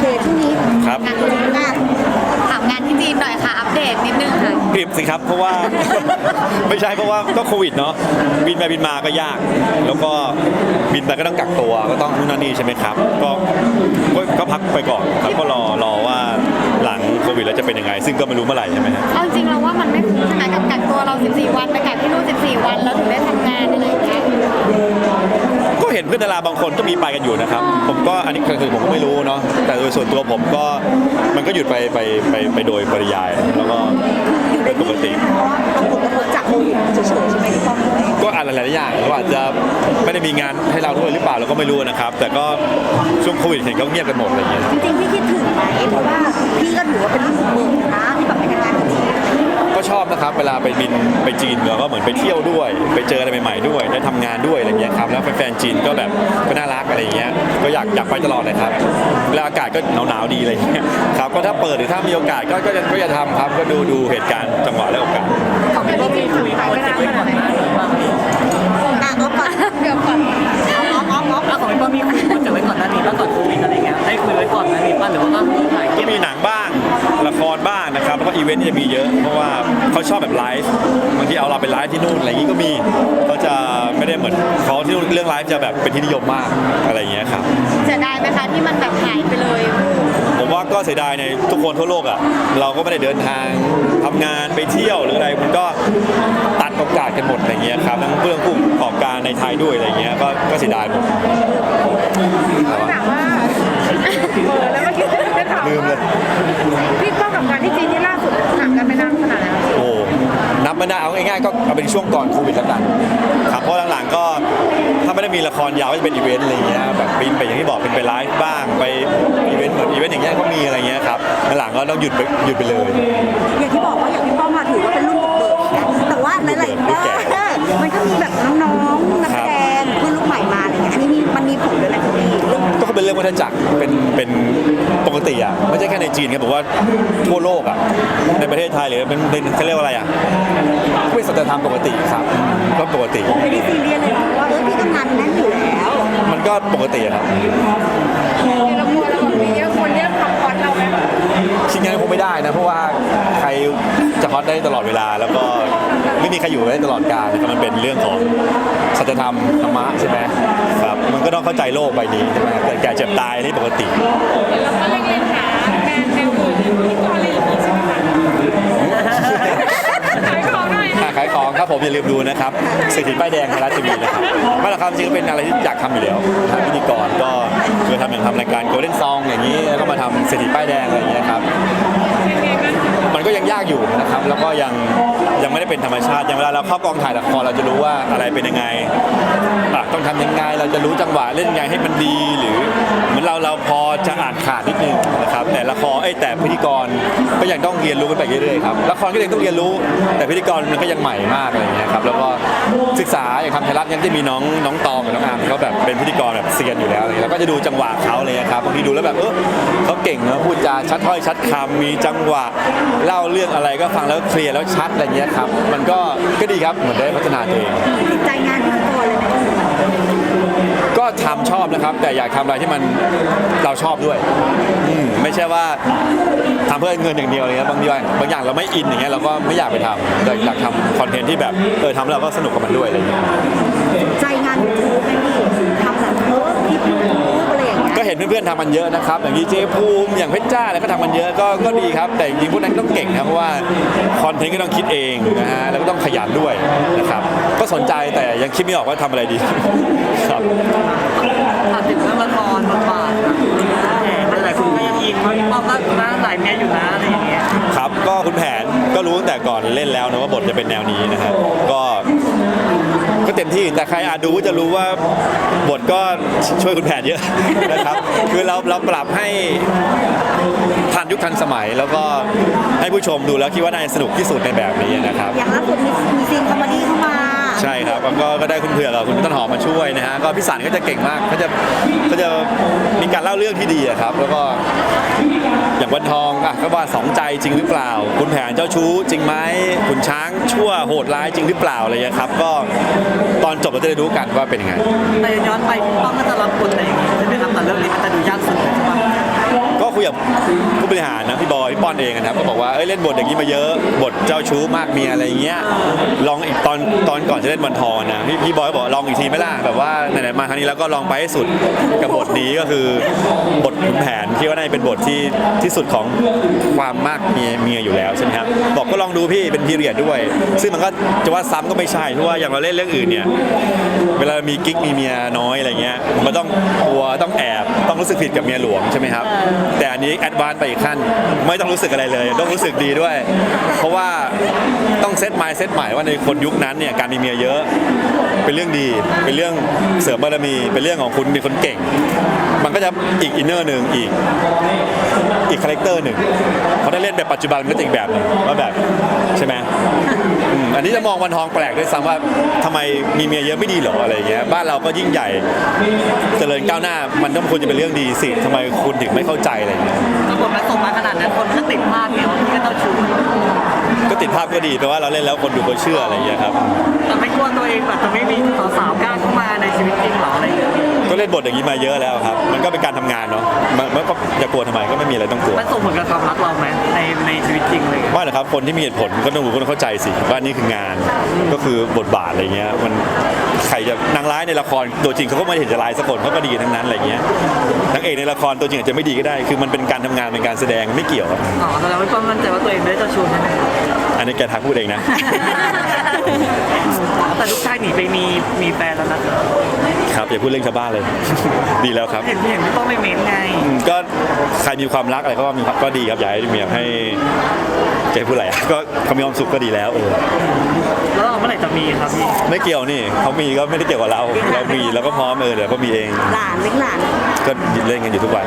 เคช่วงนี้ครับ งานจีนอะถามงานที่จีนหน่อยค่ะ อัปเดตนิดนึงค่ะ กริบสิครับ เพราะว่า ไม่ใช่เพราะว่าก็โควิดเนาะบินไปบินมาก็ยาก แล้วก็บินไปก็ต้องกักตัวก็ต้องนู่นนั่นนี่ใช่ไหมครับก็ก็ก็พักไปก่อนครับก็รอรอว่าหลังโควิดแล้วจะเป็นยังไง ซึ่งก็ไม่รู้เมื่อไหร่ใช่ไหมฮะเอาจริงๆเราว่ามันไม่คุ้มใช่ไหมกับกักตัวเรา 14 วันไปกักที่นู่น14 วันแล้วถึงได้ทำงานอะไรอย่างเงี้ยก็ เห็นเพื่อนดาราบางคนก็มีไปกันอยู่นะครับ ผมก็อันนี้คือผมก็ไม่รู้เนาะแต่โดยส่วนตัวผมก็มันก็หยุดไปไปไปไปโดยปริยายแล้วก็เป็นปกติเพราะว่าเราผลกระทบจากโควิดเฉยๆใช่ไหมพี่ป้อมก็อะไรหลายๆอย่างก็อาจจะไม่ได้มีงานให้เราด้วยหรือเปล่าเราก็ไม่รู้นะครับ แต่ก็ช่วงโควิดเห็นก็เงียบกันหมดอะไรอย่างเงี้ย จริงๆพี่คิดถึงไหมเพราะว่าพี่ก็ถือว่าเป็นรุ่นบุกเบิกนะที่แบบไปทำงานที่จีน ก็ชอบนะครับเวลาไปบินไปจีนเราก็เหมือนไปเที่ยวด้วย ไปเจออะไรใหม่ๆด้วยได้ทำงานด้วยอะไรอย่างเงี้ยครับแล้วแฟนๆจีนก็แบบก็น่ารักอะไรอย่างเงี้ยก็อยากอยากไปตลอดเลยครับแล้วอากาศก็หนาวๆดีอะไรอย่างเงี้ยครับก็ถ้าเปิดหรือถ้ามีโอกาสก็ก็จะก็จะทำครับก็ดูดูเหตุการณ์จังหวะและโอกาส ของพี่ป้อมมีคุยไปไม่ได้ขนาดไหนอะก็ก่อนเดี๋ยวก่อนอ๋ออ๋ออ๋อแล้วของพี่ป้อมมีคุยโปรเจกต์ไว้ก่อนหน้านี้ป่ะก่อนโควิดอะไรเงี้ยได้คุยไว้ก่อนหน้านี้ป่ะหรือว่าก็ถ่ายก็เก็บ มีหนังบ้างละครบ้าง นะครับแล้วก็อีเวนต์จะมีเยอะเพราะว่าเขาชอบแบบไลฟ์บางทีเอาเราไปไลฟ์ที่นู่นอะไรอย่างงี้ก็มีเขาจะไม่ได้เหมือนเขาที่นู่นเรื่องไลฟ์จะแบบเป็นที่นิยมมากอะไรอย่างเงี้ยครับเสียดายไหมคะที่มันแบบหายไปเลยผมว่าก็เสียดายในทุกคนทั่วโลกอะเราก็ไม่ได้เดินทางทำงานไปเที่ยวหรืออะไรมันก็ตัดโอกาสกันหมดอะไรเงี้ยครับทั้งเรื่องผู้ประกอบการในไทยด้วยอะไรเงี้ยก็ก็เสียดายหมดถามว่าเออแล้วเมื่อกี้ได้ถามลืมเลย พี่ป้อมกับการที่จีนที่ล่าสุดห่างกันไปนานขนาดไหน โอ้ นับไม่ได้เอาง่ายๆก็เอาเป็นช่วงก่อนโควิดแล้วกันครับเพราะหลังๆก็ถ้าไม่ได้มีละครยาวก็จะเป็นอีเวนต์อะไรเงี้ยแบบบินไปอย่างที่บอกเป็นไปไลฟ์บ้างไปอีเวนต์เหมือนอีเวนต์อย่างเงี้ยก็มีอะไรเงี้ยครับหลังๆก็ต้องหยุดไปหยุดไปเลยอย่างที่บอกว่าอย่างพี่ป้อมมาถือว่าเป็นรุ่นบุกเบิกนะแต่ว่าหลายๆเออมันก็มีแบบน้องๆนักแสดงรุ่นลูกใหม่มาอะไรเงี้ยอันนี้มีมันมีผลด้วยไหมพี่ก็ เป็นเรื่องวัฏจักรเป็นเป็นปกติอะไม่ใช่แค่ในจีนครับผมว่าทั่วโลกอะในประเทศไทยหรือเป็นเป็นเขาเรียกว่าอะไรอะก็เป็นสัจธรรมปกติครับก็ปกติ ไม่ได้ซีเรียสเลยเนาะว่าเออพี่ก็งานแน่นอยู่แล้วมันก็ปกติอะครับเราควรเรามีเยอะคนเรียกคำพอดเราไหมคิดงั้นคงไม่ได้นะเพราะว่าใครจะฮอตได้ตลอดเวลา แล้วก็ไม่มีใครอยู่ได้ตลอดกาลนะครับมันเป็นเรื่องของสัจธรรมธรรมะใช่ไหมครับ มันก็ต้องเข้าใจโลกใบนี้ใช่ไหมเกิดแก่เจ็บตายนี่ปกติ แล้วก็เล็งๆหาแบรนด์แนอื่นที่ตอนอะไรอย่างงี้ใช่ไหมคะขายของหน่อยอะขายของครับผมอย่าลืมดูนะครับเศรษฐีป้ายแดงไทยรัฐทีวีนะครับไม่หรอกครับจริงๆก็เป็นอะไรที่อยากทำอยู่แล้วทำพิธีกรก็เคยทำอย่างทำรายการ Golden Song อย่างนี้แล้วก็มาทำเศรษฐีป้ายแดงอะไรอย่างเงี้ยครับมันก็ยังยากอยู่นะครับ แล้วก็ยัง ยังไม่ได้เป็นธรรมชาติอย่างเวลาเราเข้ากองถ่ายละครเราจะรู้ว่าอะไรเป็นยังไงอะต้องทำยังไงเราจะรู้จังหวะเล่นยังไงให้มันดีหรือเหมือนเราเราพอจะอ่านขาดนิดนึงนะครับแต่ละครเอ้ยแต่พิธีกรก็ยังต้องเรียนรู้กันไปเรื่อยๆครับละครก็ยังต้องเรียนรู้ แต่พิธีกรมันก็ยังใหม่มากอะไรอย่างเงี้ยครับแล้วก็ศึกษาอย่างทำไทยรัฐยังจะมีน้องน้องตองกับน้องอาร์มที่เขาแบบเป็นพิธีกรแบบเซียนอยู่แล้วอะไรเงี้ยแล้วก็จะดูจังหวะเขาเลยครับบางทีดูแล้วแบบเออเขาเก่งนะพูดจาชัดถ้อยชัดคำมีจังหวะเล่าเรื่องอะไรก็ฟังแล้วเคลียร์แล้วชัดอะไรเงี้ยครับ มันก็ก็ดีครับเหมือนได้พัฒนาตัวเองติดใจงานพิธีกรเลยไหมก็ทำชอบนะครับ แต่อยากทำอะไรที่มันเราชอบด้วยอืมไม่ใช่ว่าทำเพื่อเงินอย่างเดียวอะไรเงี้ยบางทีว่าบางอย่างเราไม่อินอย่างเงี้ยเราก็ไม่อยากไปทำแต่อยากทำคอนเทนต์ที่แบบเออทำแล้วเราก็สนุกกับมันด้วยอะไรเงี้ย ใจ เงี้ยก็เห็นเพื่อนๆทำมันเยอะนะครับ อย่างดีเจภูมิอย่างเพชรจ้าแล้วก็ทำมันเยอะก็ก็ดีครับ แต่จริงๆพวกนั้นต้องเก่งนะเพราะว่าคอนเทนต์ก็ต้องคิดเองนะฮะแล้วก็ต้องขยันด้วยนะครับ ก็สนใจแต่ยังคิดไม่ออกว่าทำอะไรดีครับถามถึงเรื่องละครบทบาทนะหลายคนก็ยังอินว่าพี่ป้อมก็หน้าหลายแม่อยู่นะอะไรอย่างเงี้ยครับก็คุณแผนก็รู้ตั้งแต่ก่อนเล่นแล้วนะว่าบทจะเป็นแนวนี้นะฮะก็ก็เต็ มที่แต่ใครอาจดูก็จะรู้ว่าบทก็ช่วยคุณแผนเยอะนะครับ คือเราเราปรับให้ทันยุคทันสมัยแล้วก็ให้ผู้ชมดูแล้วคิดว่าน่าจะสนุกที่สุดในแบบนี้นะครับ อย่างล่าสุดมีมีซีนคอมเม ช่ครับก็ก็ได้คุณเผือกกับคุณต้นหอมมาช่วยนะฮะก็พี่สันก็จะเก่งมากเขาจะเขาจะมีการเล่าเรื่องที่ดีอะครับ แล้วก็อย่างวันทองอะก็ว่าสองใจจริงหรือเปล่า คุณแผนเจ้าชู้จริงไหมคุณช้างชั่วโหดร้ายจริงหรือเปล่าอะไรอย่างเงี้ยครับ ก็ตอนจบเราจะได้รู้กันว่าเป็นยังไง แต่ย้อนไปพี่ป้อมก็จะรับบทอะไรอย่างงี้ใช่ไหมครับแต่เรื่องนี้มันจะดูยากสุดเลย ใช่ปะก็คกับผู้บริหารนะพี่บอยพี่ป้อนเองนะครับก็บอกว่าเอ้ยเล่นบทอย่างนี้มาเยอะ บทเจ้าชู้มากเมียอะไรเงี้ยลองอีกตอนตอนก่อนจะเล่นวันทองนะพี่พี่บอยบอกลองอีกทีไหมล่ะแบบว่าไหนๆมาครั้งนี้แล้วก็ลองไปให้สุดกับบทนี้ก็คือบทขุนแผนที่ว่าน่าจะเป็นบทที่ที่สุดของความมากเมียเมียอยู่แล้วใช่ไหมครับบอกก็ลองดูพี่เป็นพีเรียดด้วย ซึ่งมันก็จะว่าซ้ำก็ไม่ใช่เพราะว่าอย่างเราเล่นเรื่องอื่นเนี่ยเวลามีกิ๊กมีเมียน้อยอะไรเงี้ยมันต้องกลัวต้องแอบต้องรู้สึกผิดกับเมียหลวงใช่ไหมครับแต่อันนี้แอดวานซ์ไปอีกขั้น ไม่ต้องรู้สึกอะไรเลย ต้องรู้สึกดีด้วย เพราะว่าต้องเซตไมล์เซตใหม่ว่าในคนยุคนั้นเนี่ยการมีเมียเยอะ เป็นเรื่องดี เป็นเรื่องเสริมบารมี เป็นเรื่องของคุณเป็นคนเก่ง มันก็จะอีกอินเนอร์หนึ่งอีกอีกคาแรคเตอร์หนึ่งเพราะถ้าเล่นแบบปัจจุบันมันก็จะอีกแบบหนึงว่าแบบใช่ไหมอืมอันนี้จะมองวันทองแปลกด้วยซ้ำว่าทำไมมีเมียเยอะไม่ดีเหรออะไรอย่างเงี้ยบ้านเราก็ยิ่งใหญ่เจริญก้าวหน้ามันต้องควรจะเป็นเรื่องดีสิทำไมคุณถึงไม่เข้าใจอะไรอย่างเงี้ยก็บทมันส่งมาขนาดนั้นคนก็ติดภาพไงว่าพี่ก็เจ้าชู้ก็ติดภาพก็ดีแปลว่าเราเล่นแล้วคนดูคนเชื่ออะไรอย่างเงี้ยครับ แต่ไม่กลัวตัวเองแบบจะไม่มีสาวๆ นบทอย่างนี้มาเยอะแล้วครับ มันก็เป็นการทำงานเนาะมันมันก็จะกลัวทำไมก็ไม่มีอะไรต้องกลัวมันส่งผลกับความรักเราไหมในในชีวิตจริงเลยว่านะครับคนที่มีเหตุผลก็ต้องรู้ก็ต้องเข้าใจสิว่านี่คืองานก็คือบทบาทอะไรเงี้ยมันใครจะนางร้ายในละครตัวจริงเขาก็ไม่เห็นจะร้ายสักคนเขาก็ดีกันทั้งนั้นอะไรเงี้ยนางเอกในละครตัวจริงอาจจะไม่ดีก็ได้ คือมันเป็นการทำงานเป็นการแสดงไม่เกี่ยวครับอ๋อแสดงว่าป้อมมั่นใจว่าตัวเองไม่ได้เจ้าชู้ใช่ไหม อันนี้แกทักพูดเองนะ แต่ลูกชายหนีไปมีมีแฟนแล้วนะครับครับอย่าพูดเรื่องชาวบ้านเลย ดีแล้วครับ เห็นเห็นพี่ป้อมไม่เม้นไง อืมก็ใครมีความรักอะไรก็มีก็ดีครับอยากให้มีให้จะให้พูดอะไรอะก็เขามีความสุขก็ดีแล้วเออแล้วเราเมื่อไหร่จะมีครับพี่ไม่เกี่ยวนี่เขามีก็ไม่ได้เกี่ยวกับเราเรามีเราก็พร้อมเออเดี๋ยวก็มีเองหลานเล็กหลานก็เล่นกันอยู่ทุกวัน